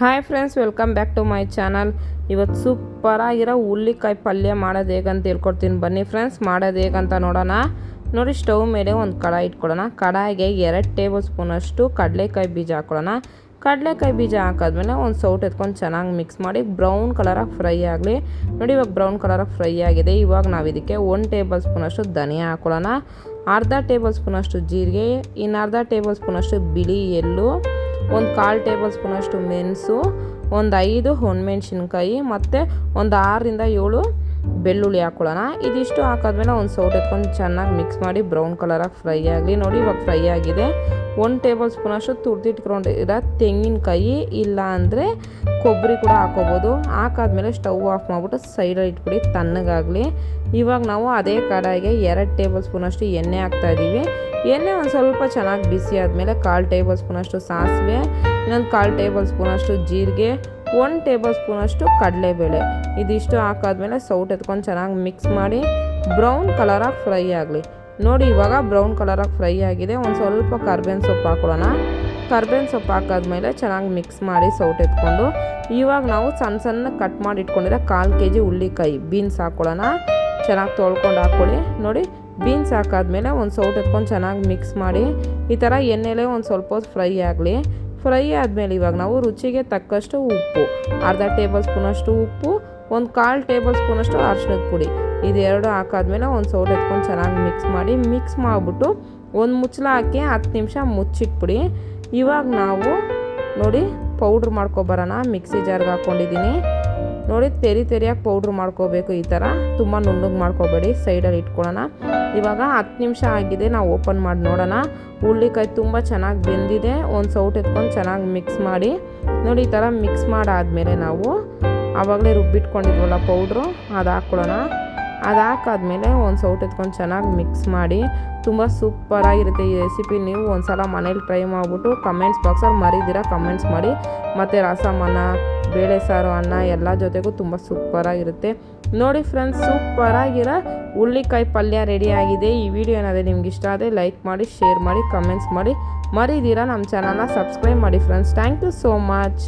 Hi friends welcome back to my channel ಇವತ್ತು ಸೂಪರಾಗಿರೋ ಹುಲ್ಲಿಕಾಯಿ ಪಲ್ಯ ಮಾಡೋದು ಹೇಗಂತ ಹೇಳ್ಕೊಡ್ತೀನಿ ಬನ್ನಿ ಫ್ರೆಂಡ್ಸ್ ಮಾಡೋದು ಹೇಗಂತ ನೋಡೋಣ. ನೋಡಿ ಸ್ಟವ್ ಮೇಲೆ ಒಂದು ಕಡಾಯಿ ಇಟ್ಕೊಳ್ಳೋಣ. ಕಡಾಯಿಗೆ ಎರಡು ಟೇಬಲ್ ಸ್ಪೂನಷ್ಟು ಕಡಲೆಕಾಯಿ ಬೀಜ ಹಾಕ್ಕೊಳ್ಳೋಣ ಕಡಲೆಕಾಯಿ ಬೀಜ ಹಾಕಾದ್ಮೇಲೆ ಒಂದು ಸೌಟ್ ಎತ್ಕೊಂಡು ಚೆನ್ನಾಗಿ ಮಿಕ್ಸ್ ಮಾಡಿ ಬ್ರೌನ್ ಕಲರಾಗಿ ಫ್ರೈ ಆಗಲಿ. ನೋಡಿ ಇವಾಗ ಬ್ರೌನ್ ಕಲರಾಗಿ ಫ್ರೈ ಆಗಿದೆ. ಇವಾಗ ನಾವು ಇದಕ್ಕೆ ಒಂದು ಟೇಬಲ್ ಸ್ಪೂನಷ್ಟು ಧನಿಯಾ ಹಾಕ್ಕೊಳ್ಳೋಣ ಅರ್ಧ ಟೇಬಲ್ ಸ್ಪೂನಷ್ಟು ಜೀರಿಗೆ, ಇನ್ನು ಅರ್ಧ ಟೇಬಲ್ ಸ್ಪೂನಷ್ಟು ಬಿಳಿ ಎಳ್ಳು. ಒಂದು ಕಾಲು ಟೇಬಲ್ ಸ್ಪೂನಷ್ಟು ಮೆಣಸು, ಒಂದು ಐದು ಹೊಣಮೆಣ್ಸಿನ್ಕಾಯಿ, ಮತ್ತು ಒಂದು ಆರರಿಂದ ಏಳು ಬೆಳ್ಳುಳ್ಳಿ ಹಾಕ್ಕೊಳ್ಳೋಣ ಇದಿಷ್ಟು ಹಾಕಾದ್ಮೇಲೆ ಒಂದು ಸೌಟ್ ಎತ್ಕೊಂಡು ಚೆನ್ನಾಗಿ ಮಿಕ್ಸ್ ಮಾಡಿ ಬ್ರೌನ್ ಕಲರಾಗಿ ಫ್ರೈ ಆಗಲಿ. ನೋಡಿ, ಇವಾಗ ಫ್ರೈ ಆಗಿದೆ. ಒಂದು ಟೇಬಲ್ ಸ್ಪೂನಷ್ಟು ಅಷ್ಟು ಇರೋ ತೆಂಗಿನಕಾಯಿ ಇಲ್ಲ ಅಂದರೆ ಕೊಬ್ಬರಿ ಕೂಡ ಹಾಕೋಬೋದು. ಹಾಕಾದ್ಮೇಲೆ ಸ್ಟವ್ ಆಫ್ ಮಾಡಿಬಿಟ್ಟು ಸೈಡಲ್ಲಿ ಇಟ್ಬಿಡಿ, ತಣ್ಣಗಾಗಲಿ. ಇವಾಗ ನಾವು ಅದೇ ಕಡಾಯಿಗೆ ಎರಡು ಟೇಬಲ್ ಸ್ಪೂನಷ್ಟು ಎಣ್ಣೆ ಹಾಕ್ತಾಯಿದ್ದೀವಿ ಎಣ್ಣೆ ಒಂದು ಸ್ವಲ್ಪ ಚೆನ್ನಾಗಿ ಬಿಸಿ ಆದಮೇಲೆ ಕಾಲು ಟೇಬಲ್ ಸ್ಪೂನಷ್ಟು ಸಾಸಿವೆ, ಇನ್ನೊಂದು ಕಾಲು ಟೇಬಲ್ ಸ್ಪೂನಷ್ಟು ಜೀರಿಗೆ, ಒಂದು ಟೇಬಲ್ ಸ್ಪೂನಷ್ಟು ಕಡಲೆಬೇಳೆ. ಇದಿಷ್ಟು ಹಾಕಾದ್ಮೇಲೆ ಸೌಟ್ ಎತ್ಕೊಂಡು ಚೆನ್ನಾಗಿ ಮಿಕ್ಸ್ ಮಾಡಿ ಬ್ರೌನ್ ಕಲರಾಗಿ ಫ್ರೈ ಆಗಲಿ. ನೋಡಿ ಇವಾಗ ಬ್ರೌನ್ ಕಲರಾಗಿ ಫ್ರೈ ಆಗಿದೆ, ಒಂದು ಸ್ವಲ್ಪ ಕರ್ಬೇವಿನ ಸೊಪ್ಪು ಹಾಕೊಳ್ಳೋಣ. ಕರ್ಬೇವಿನ ಸೊಪ್ಪು ಹಾಕಾದ್ಮೇಲೆ ಚೆನ್ನಾಗಿ ಮಿಕ್ಸ್ ಮಾಡಿ ಸೌಟ್ ಎತ್ಕೊಂಡು, ಇವಾಗ ನಾವು ಸಣ್ಣ ಸಣ್ಣ ಕಟ್ ಮಾಡಿ ಇಟ್ಕೊಂಡಿರೋ ಕಾಲು ಕೆ ಜಿ ಹುಳ್ಳಿಕಾಯಿ ಬೀನ್ಸ್ ಹಾಕ್ಕೊಳ್ಳೋಣ ಚೆನ್ನಾಗಿ ತೊಳ್ಕೊಂಡು ಹಾಕ್ಕೊಳ್ಳಿ ನೋಡಿ ಬೀನ್ಸ್ ಹಾಕಾದ್ಮೇಲೆ ಒಂದು ಸೌಟ್ ಎತ್ಕೊಂಡು ಚೆನ್ನಾಗಿ ಮಿಕ್ಸ್ ಮಾಡಿ, ಈ ಥರ ಎಣ್ಣೆಲೆ ಒಂದು ಸ್ವಲ್ಪ ಫ್ರೈ ಆಗಲಿ. ಫ್ರೈ ಆದಮೇಲೆ ಇವಾಗ ನಾವು ರುಚಿಗೆ ತಕ್ಕಷ್ಟು ಉಪ್ಪು, ಅರ್ಧ ಟೇಬಲ್ ಸ್ಪೂನಷ್ಟು ಉಪ್ಪು, ಒಂದು ಕಾಲು ಟೇಬಲ್ ಸ್ಪೂನಷ್ಟು ಅರ್ಶಿಣದ ಪುಡಿ. ಇದೆರಡು ಹಾಕಾದ್ಮೇಲೆ ಒಂದು ಸೌಟ್ ಎತ್ಕೊಂಡು ಚೆನ್ನಾಗಿ ಮಿಕ್ಸ್ ಮಾಡಿ ಮಿಕ್ಸ್ ಮಾಡಿಬಿಟ್ಟು ಒಂದು ಮುಚ್ಚಲ ಹಾಕಿ ಹತ್ತು ನಿಮಿಷ ಮುಚ್ಚಿಟ್ಬಿಡಿ. ಇವಾಗ ನಾವು ನೋಡಿ ಪೌಡ್ರ್ ಮಾಡ್ಕೊಬರೋಣ ಮಿಕ್ಸಿ ಜಾರ್ಗೆ ಹಾಕ್ಕೊಂಡಿದ್ದೀನಿ ನೋಡಿ, ತೆರಿ ತೆರಿಯಾಗಿ ಪೌಡ್ರ್ ಮಾಡ್ಕೋಬೇಕು ಈ ಥರ. ತುಂಬ ನುಣ್ಣಗೆ ಮಾಡ್ಕೋಬೇಡಿ ಸೈಡಲ್ಲಿ ಇಟ್ಕೊಳ್ಳೋಣ. ಇವಾಗ ಹತ್ತು ನಿಮಿಷ ಆಗಿದೆ, ನಾವು ಓಪನ್ ಮಾಡಿ ನೋಡೋಣ. ಹುರ್ಳಿಕಾಯಿ ತುಂಬ ಚೆನ್ನಾಗಿ ಬೆಂದಿದೆ. ಒಂದು ಸೌಟ್ ಎತ್ಕೊಂಡು ಚೆನ್ನಾಗಿ ಮಿಕ್ಸ್ ಮಾಡಿ. ನೋಡಿ, ಈ ಥರ ಮಿಕ್ಸ್ ಮಾಡಾದಮೇಲೆ ನಾವು ಆವಾಗಲೇ ರುಬ್ಬಿಟ್ಕೊಂಡಿದ್ವಲ್ಲ ಪೌಡ್ರು ಅದು ಹಾಕ್ಕೊಳ್ಳೋಣ. ಅದು ಹಾಕಾದ್ಮೇಲೆ ಒಂದು ಸೌಟ್ ಎತ್ಕೊಂಡು ಚೆನ್ನಾಗಿ ಮಿಕ್ಸ್ ಮಾಡಿ. ತುಂಬ ಸೂಪರಾಗಿರುತ್ತೆ ಈ ರೆಸಿಪಿ ನೀವು ಒಂದು ಸಲ ಮನೇಲಿ ಟ್ರೈ ಮಾಡಿಬಿಟ್ಟು ಕಮೆಂಟ್ಸ್ ಬಾಕ್ಸಲ್ಲಿ ಮರಿದಿರ ಕಮೆಂಟ್ಸ್ ಮಾಡಿ. ಮತ್ತು ರಸಮನ್ನ ಬೇಳೆ ಸಾರು, ಅನ್ನ ಎಲ್ಲ ಜೊತೆಗೂ ತುಂಬ ಸೂಪರಾಗಿರುತ್ತೆ. ನೋಡಿ ಫ್ರೆಂಡ್ಸ್ ಸೂಪರಾಗಿರೋ ಹುಳ್ಳಿಕಾಯಿ ಪಲ್ಯ ರೆಡಿಯಾಗಿದೆ ಈ ವಿಡಿಯೋ ಏನಾದರೆ ನಿಮ್ಗೆ ಇಷ್ಟ ಆದರೆ ಲೈಕ್ ಮಾಡಿ ಶೇರ್ ಮಾಡಿ ಕಮೆಂಟ್ಸ್ ಮಾಡಿ. ಮರಿದೀರಾ ನಮ್ಮ ಚಾನಲ್ನ ಸಬ್ಸ್ಕ್ರೈಬ್ ಮಾಡಿ friends thank you so much